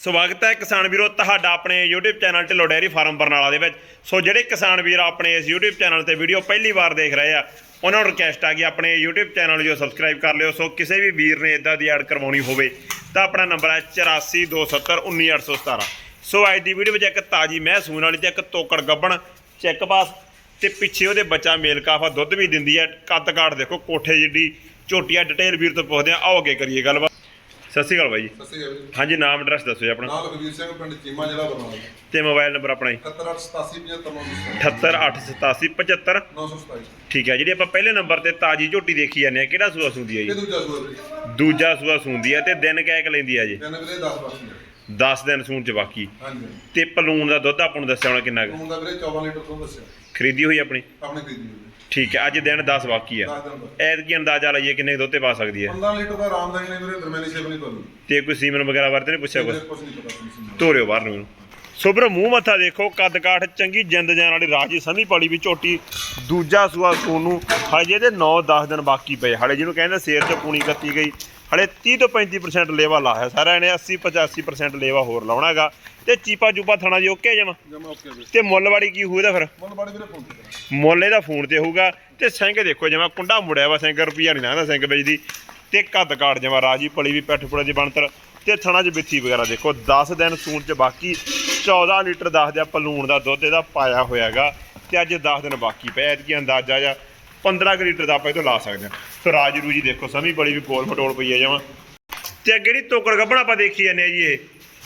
ਸਵਾਗਤ ਹੈ ਕਿਸਾਨ ਵੀਰੋ ਤੁਹਾਡਾ ਆਪਣੇ YouTube channel Dhillon dairy farm Barnala ਦੇ ਵਿੱਚ। ਸੋ ਜਿਹੜੇ ਕਿਸਾਨ ਵੀਰ ਆਪਣੇ ਇਸ YouTube ਚੈਨਲ ਤੇ ਵੀਡੀਓ ਪਹਿਲੀ ਵਾਰ ਦੇਖ ਰਹੇ ਆ, ਉਹਨਾਂ ਨੂੰ ਰਿਕਵੈਸਟ ਆ ਕਿ ਆਪਣੇ YouTube ਚੈਨਲ ਜੋ ਸਬਸਕ੍ਰਾਈਬ ਕਰ ਲਿਓ। ਸੋ ਕਿਸੇ ਵੀ ਵੀਰ ਨੇ ਇਦਾਂ ਦੀ ਐਡ ਕਰਵਾਉਣੀ ਹੋਵੇ, ਤਾਂ ਆਪਣਾ ਨੰਬਰ ਹੈ 8427191817 ਸੋ ਅੱਜ ਦੀ ਵੀਡੀਓ ਵਿੱਚ ਇੱਕ ਤਾਜੀ ਮੈਂ ਸੂਣ ਵਾਲੀ ਤੇ ਇੱਕ ਤੋਕੜ ਗੱਬਣ, ਚੈੱਕ ਪਾਸ ਤੇ ਪਿੱਛੇ ਉਹਦੇ ਬੱਚਾ ਮੇਲ ਕਾਫਾ ਦੁੱਧ ਵੀ ਦਿੰਦੀ ਹੈ। ਕੱਦ ਕਾਠ ਦੇਖੋ, ਕੋਠੇ ਜਿੱਡੀ ਝੋਟੀਆਂ, ਡਿਟੇਲ ਵੀਰ ਤੋਂ ਪੁੱਛਦੇ ਆ। ਆਓ ਅੱਗੇ ਕਰੀਏ ਗੱਲਬਾਤ। ਸਤਿ ਸ਼੍ਰੀ ਅਕਾਲ ਬਾਈ ਜੀ। ਸਤਿ ਸ਼੍ਰੀ ਅਕਾਲ ਜੀ। ਹਾਂਜੀ ਨਾਮ ਐਡਰੈਸ ਦੱਸੋ ਜੀ ਆਪਣਾ। ਨਾਲ ਲਖਵੀਰ ਸਿੰਘ ਪਿੰਡ ਚੀਮਾ ਜ਼ਿਲ੍ਹਾ ਬਰਨਾਲਾ। ਤੇ ਮੋਬਾਈਲ ਨੰਬਰ ਆਪਣਾ ਜੀ। 788775 78887 927 ਠੀਕ ਹੈ ਜਿਹੜੀ ਆਪਾਂ ਪਹਿਲੇ ਨੰਬਰ ਤੇ ਤਾਜੀ ਝੋਟੀ ਦੇਖੀ ਜਾਂਦੇ ਆ ਕਿਹੜਾ ਸੂਆ ਸੂੰਦੀ ਹੈ ਇਹ ਜੀ ਦੂਜਾ ਸੂਆ ਦੂਜਾ ਸੂਆ ਸੂੰਦੀ ਹੈ ਤੇ ਦਿਨ ਕਹਿ ਕੇ ਲੈਂਦੀ ਆ ਜੀ? ਤਿੰਨ ਵੀਰੇ 10 ਬਸ ਨੇ 10 ਦਿਨ ਸੂਣ ਚ ਬਾਕੀ। ਹਾਂਜੀ। ਤੇ ਪਲੂਣ ਦਾ ਦੁੱਧ ਆਪਾਂ ਨੂੰ ਦੱਸਿਆ ਹੋਣਾ ਕਿੰਨਾ ਕੁ? ਹੁਣ ਦਾ ਵੀਰੇ 14 ਲੀਟਰ ਤੋਂ ਦੱਸਿਆ। ਖਰੀਦੀ ਹੋਈ ਆਪਣੀ? ਆਪਣੇ ਖਰੀਦੀ ਵੀਰੇ ਠੀਕ ਹੈ ਅੱਜ ਦਿਨ 10 ਬਾਕੀ ਆ। 10 ਦਿਨ ਬਾਅਦ ਅੰਦਾਜ਼ਾ ਲਾਈਏ ਕਿੰਨੇ ਕੁ ਦੁੱਧ ਤੇ ਪਾ ਸਕਦੀ ਹੈ। 15 ਲੀਟਰ ਦਾ ਆਰਾਮਦਾਈ ਨੇ ਵੀਰੇ ਦਰਮਿਆਨੀ ਸ਼ੇਪ ਨਹੀਂ ਤੁਹਾਨੂੰ ਤੇ ਕੋਈ ਸੀਮਨ ਵਗੈਰਾ ਵਰਤੇ ਨਹੀਂ ਪੁੱਛਿਆ ਕੁਛ? ਕੁਝ ਨਹੀਂ ਪਤਾ ਤੁਸੀਂ ਸੁਣੋ। ਤੋਰਿਓ ਬਾਹਰ ਨੂੰ। ਸੁਬਰ ਮੂੰਹ ਮੱਥਾ ਦੇਖੋ ਕੱਦ ਕਾਠ ਚੰਗੀ ਜਿੰਦ ਜਾਨ ਵਾਲੀ ਰਾਜੀ ਸਮੀ ਪਾਲੀ ਵੀ ਝੋਟੀ। ਦੂਜਾ ਸੂਆ ਸੂਣ ਨੂੰ ਹਜੇ ਇਹਦੇ 9-10 ਦਿਨ ਬਾਕੀ ਪਏ ਹਲੇ ਜਿਹਨੂੰ ਕਹਿੰਦੇ ਸੇਰ ਤੇ ਪੂਣੀ ਕੱਤੀ ਗਈ। ਹਲੇ 30 ਤੋਂ 35% ਲੇਵਾ ਲਾਇਆ ਸਾਰਿਆਂ ਨੇ 80-85% ਲੇਵਾ ਹੋਰ ਲਾਉਣਾਗਾ। ਤੇ ਚੀਪਾ ਚੂਪਾ ਥਣਾ ਜੀ ਓਕੇ ਜਮਾ? ਜਮਾ ਓਕੇ ਵੀਰੇ ਤੇ ਮੁੱਲ ਵਾੜੀ ਕੀ ਹੋਊ ਇਹਦਾ ਫਿਰ? ਮਨ ਬਾੜੀ ਵੀਰੇ ਫੋਨ ਤੇ ਮੁੱਲ ਇਹਦਾ ਫੋਨ ਤੇ ਹੋਊਗਾ। ਤੇ ਸਿੰਘ ਦੇਖੋ ਜਮਾ ਕੁੰਡਾ ਮੁੜਿਆ ਵਾ ਸਿੰਘ ਰੁਪਈਆ ਨਹੀਂ ਲੰਘਦਾ ਸਿੰਘ ਵੇਚਦੀ ਤੇ ਕੱਦ ਕਾਠ ਜਮਾ ਰਾਜੀ ਪਲੀ ਵੀ ਪੈਠ ਪੁੜੇ ਦੀ ਬਣਤਰ। ਤੇ ਥਣਾ 'ਚ ਬਿੱਥੀ ਵਗੈਰਾ ਦੇਖੋ 10 ਦਿਨ ਸੂਣ 'ਚ ਬਾਕੀ 14 ਲੀਟਰ ਦੱਸ ਦਿਆ ਪਲੂਣ ਦਾ ਦੁੱਧ ਇਹਦਾ ਪਾਇਆ ਹੋਇਆਗਾ। ਤੇ ਅੱਜ 10 ਦਿਨ ਬਾਕੀ ਪਿਆ ਐਤਕੀ ਅੰਦਾਜ਼ਾ ਜਾਂ 15 ਕੁ ਲੀਟਰ ਦਾ ਆਪਾਂ ਇਹ ਤੋਂ ਲਾ ਸਕਦੇ ਹਾਂ। ਸੋ ਰਾਜ ਰੂਜੀ ਦੇਖੋ ਸਮੀ ਬੜੀ ਵੀ ਗੋਲ ਫਟੋਲ ਪਈ ਹੈ ਜਮਾ। ਤੇ ਅੱਗੇ ਜਿਹੜੀ ਤੋਕੜ ਗੱਬਣ ਆਪਾਂ ਦੇਖੀ ਜਾਂਦੇ ਆ ਜੀ ਇਹ?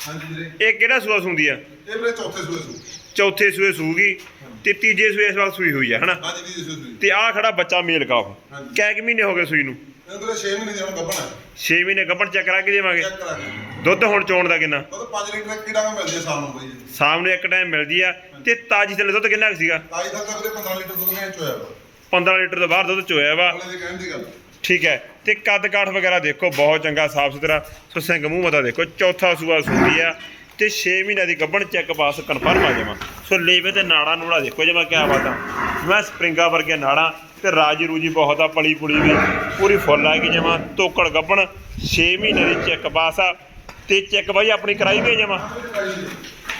ਹਾਂਜੀ ਵੀਰੇ। ਇਹ ਕਿਹੜਾ ਸੂਆ ਸੂੰਦੀ ਆ? ਇਹ ਵੀਰੇ ਚੌਥੇ ਸੂਏ ਸੂ। ਚੌਥੇ ਸੂਏ ਸੂਗੀ ਤੇ ਤੀਜੇ ਸੂਏ ਇਸ ਵਾਰ ਸੂਈ ਹੋਈ ਆ ਹਨਾ? ਹਾਂਜੀ ਜੀ ਸੂਏ ਸੂ ਤੇ ਆਹ ਖੜਾ ਬੱਚਾ ਮੇਲ ਕਾਫ ਹਾਂਜੀ। ਕੈ ਕਿ ਮਹੀਨੇ ਹੋ ਗਏ ਸੂਈ ਨੂੰ? ਇਹ ਵੀਰੇ 6 ਮਹੀਨੇ ਦੀ ਹੁਣ ਗੱਭਣਾ 6 ਮਹੀਨੇ ਗੱਭਣ ਚੈੱਕ ਕਰਾ ਕੇ ਦੇਵਾਂਗੇ। ਚੈੱਕ ਕੇ ਦੁੱਧ ਹੁਣ ਚੋਣ ਦਾ ਕਿੰਨਾ? ਉਹ 5 ਲੀਟਰ ਕਿਹੜਾ ਮੈਂ ਸ਼ਾਮ ਨੂੰ ਬਈ ਸ਼ਾਮ ਨੂੰ ਇੱਕ ਟਾਈਮ ਮਿਲਦੀ ਆ। ਤੇ ਤਾਜੀ ਥੱਲੇ ਦੁੱਧ ਕਿੰਨਾ ਕੁ ਸੀਗਾ? ਤਾਈ ਤੱਕ ਵੀਰੇ 15 ਲੀਟਰ ਦੁੱਧ ਮੈਂ ਚੋਇਆ ਵਾ। 15 ਲੀਟਰ ਤੋਂ ਬਾਹਰ ਦੁੱਧ ਚੋਇਆ ਵਾ। ਅਗਲੇ ਦੀ ਕਹਿਣ ਦੀ ਗੱਲ। ਠੀਕ ਹੈ। ਤੇ ਕੱਦ ਕਾਠ ਵਗੈਰਾ ਦੇਖੋ ਬਹੁਤ ਚੰਗਾ ਸਾਫ਼ ਸੁਥਰਾ। ਸੋ ਸਿੰਘ ਮੂੰਹ ਮਤਾ ਦੇਖੋ ਚੌਥਾ ਸੂਆ ਸੁੰਦੀ ਆ। ਤੇ 6 ਮਹੀਨਿਆਂ ਦੀ ਗੱਭਣ ਚੈੱਕ ਪਾਸ ਕਨਫਰਮ ਆ ਜਾਵਾਂ। ਸੋ ਲੇਵੇ ਤੇ ਨਾੜਾ ਨੂੜਾ ਦੇਖੋ ਜਮਾ ਕਿਆ ਬਾਤ ਮੈਂ ਸਪਰਿੰਗਾ ਵਰਗੇ ਨਾੜਾ ਤੇ ਰਾਜੀ ਰੂਜੀ ਬਹੁਤ ਆ ਪਲੀ ਪੁਲੀ ਵੀ। ਪੂਰੀ ਫੁੱਲ ਆ ਗਈ ਜਮਾ। ਤੋਕੜ ਗੱਭਣ 6 ਮਹੀਨੇ ਦੀ ਚੈੱਕ ਪਾਸ ਆ। ਤੇ ਚੈੱਕ ਬਾਈ ਆਪਣੀ ਕਰਾਈ ਵੀ ਜਮਾ?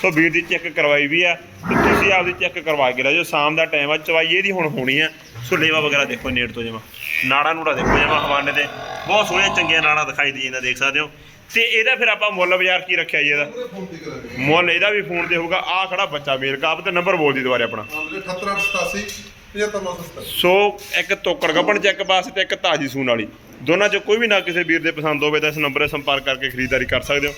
ਸੋ ਵੀਰ ਦੀ ਚੈੱਕ ਕਰਵਾਈ ਵੀ ਆ। ਤੇ ਤੁਸੀਂ ਆਪਦੀ ਚੈੱਕ ਕਰਵਾ ਕੇ ਲੈ ਜਾਓ। ਸ਼ਾਮ ਦਾ ਟਾਈਮ ਆ ਚਵਾਈ ਇਹਦੀ ਹੁਣ ਹੋਣੀ ਆ। ਸੋ ਲੇਵਾ ਵਗੈਰਾ ਦੇਖੋ ਨੇੜ ਤੋਂ ਜਮਾ। ਨਾੜਾ ਨੂੜਾ ਦੇਖੋ ਜਮਾ ਹਵਾਨੇ ਤੇ ਬਹੁਤ ਸੋਹਣੀਆਂ ਚੰਗੀਆਂ ਨਾੜਾ ਦਿਖਾਈ ਦੀ ਜਾਂਦਾ ਦੇਖ ਸਕਦੇ ਹੋ। ਤੇ ਇਹਦਾ ਫਿਰ ਆਪਾਂ ਮੁੱਲ ਬਾਜ਼ਾਰ ਕੀ ਰੱਖਿਆ ਜੀ ਇਹਦਾ? ਮੁੱਲ ਇਹਦਾ ਵੀ ਫੋਨ ਤੇ ਹੋਊਗਾ। ਆ ਖੜਾ ਬੱਚਾ ਮੇਲ ਕਾਪ ਤੇ ਨੰਬਰ ਬੋਲ ਦੀ ਦੁਬਾਰੇ ਆਪਣਾ। 7887 75970 ਸੋ ਇੱਕ ਤੋਕੜ ਗੱਪਣ ਚੈੱਕ ਪਾਸ ਤੇ ਇੱਕ ਤਾਜੀ ਸੂਨ ਵਾਲੀ। ਦੋਨਾਂ ਚੋਂ ਕੋਈ ਵੀ ਨਾ ਕਿਸੇ ਵੀਰ ਦੇ ਪਸੰਦ ਹੋਵੇ ਤਾਂ ਇਸ ਨੰਬਰ 'ਤੇ ਸੰਪਰਕ ਕਰਕੇ ਖਰੀਦਦਾਰੀ ਕਰ ਸਕਦੇ ਹੋ।